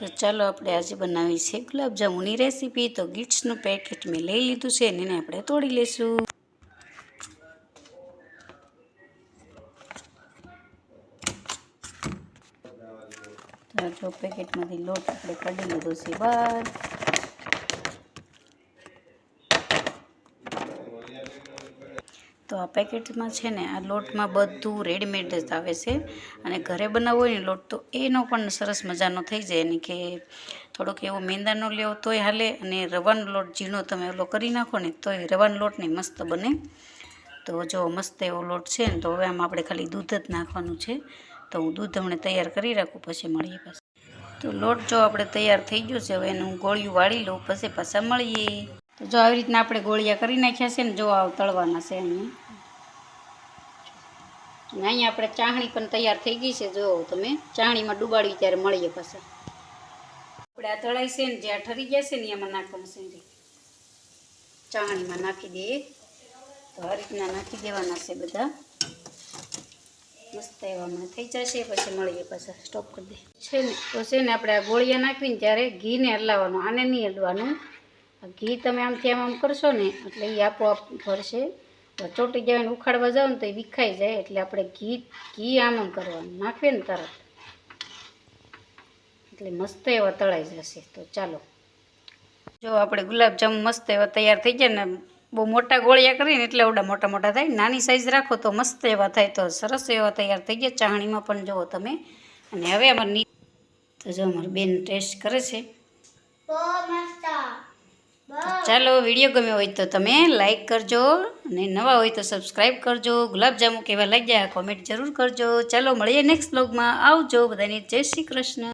તો ચાલો આપણે આજે બનાવી છે ગુલાબજાંબુની રેસીપી. તો ગીટ્સનું પેકેટ મેં લઈ લીધું છે અને એને આપણે તોડી લઈશું તો પેકેટમાંથી લોટ આપણે કાઢી લીધો છે બહાર તો આ પેકેટમાં છે ને, આ લોટમાં બધું રેડીમેડ જ આવે છે. અને ઘરે બનાવવો હોય ને લોટ, તો એનો પણ સરસ મજાનો થઈ જાય. એની કે થોડોક એવો મેંદાનો લેવો તોય હાલે અને રવાનો લોટ ઝીણો તમે ઓલો કરી નાખો ને, તોય રવાનો લોટ નહીં મસ્ત બને. તો જો મસ્ત એવો લોટ છે ને, તો હવે આમાં આપણે ખાલી દૂધ જ નાખવાનું છે. તો હું દૂધ હમણાં તૈયાર કરી રાખું, પછી મળીએ પાસે તો લોટ જો આપણે તૈયાર થઈ ગયો છે, હવે એનું ગોળિયું વાળી લઉં, પછી પાછા મળીએ. તો જો આવી રીતના આપણે ગોળિયા કરી નાખ્યા છે ને, જો આવ તળવાના છે અહીંયા. અને અહીંયા આપણે ચાહણી પણ તૈયાર થઈ ગઈ છે. જો તમે ચાહણીમાં ડૂબાડવી ત્યારે મળીએ પાછા. આપણે આ તળાઈ છે ને જ્યાં ઠરી ગયા છે ને એમાં નાખવાનું છે ચાહણીમાં નાખી દઈએ. તો આ રીતના નાખી દેવાના છે બધા. મસ્ત એવા હમણાં થઈ જશે, પછી મળીએ પાછા. સ્ટોપ કરી દે. છે ને, તો છે ને આપણે આ ગોળિયા નાખવીને ત્યારે ઘીને હલાવવાનું, આને નહીં હલવાનું. ઘી તમે આમથી આમ આમ કરશો ને, એટલે એ આપોઆપ ભરશે. ચોટી જાય ને ઉખાડવા જાવ ને તો એ વિખાઈ જાય એટલે આપણે ઘી ઘી આમ કરવાનું. નાખીએ ને તરત. એટલે મસ્ત એવા તળાઈ જશે. તો ચાલો. જો આપણે ગુલાબજાંબુ મસ્ત એવા તૈયાર થઈ જાય ને, બહુ મોટા ગોળિયા કરીને એટલે એવડા મોટા મોટા થાય. નાની સાઈઝ રાખો તો મસ્ત એવા થાય. તો સરસ એવા તૈયાર થઈ ગયા. ચાહણીમાં પણ જુઓ તમે. અને હવે અમારે તો જો અમારી બેન ટેસ્ટ કરે છે. તો ચાલો વીડિયો ગમ્યો હોય તો તમે લાઈક કરજો અને નવા હોય તો સબસ્ક્રાઈબ કરજો. ગુલાબજાંબુ કેવા લાગ્યા કોમેન્ટ જરૂર કરજો. ચાલો મળીએ નેક્સ્ટ બ્લોગમાં. આવજો બધાને. જય શ્રી કૃષ્ણ.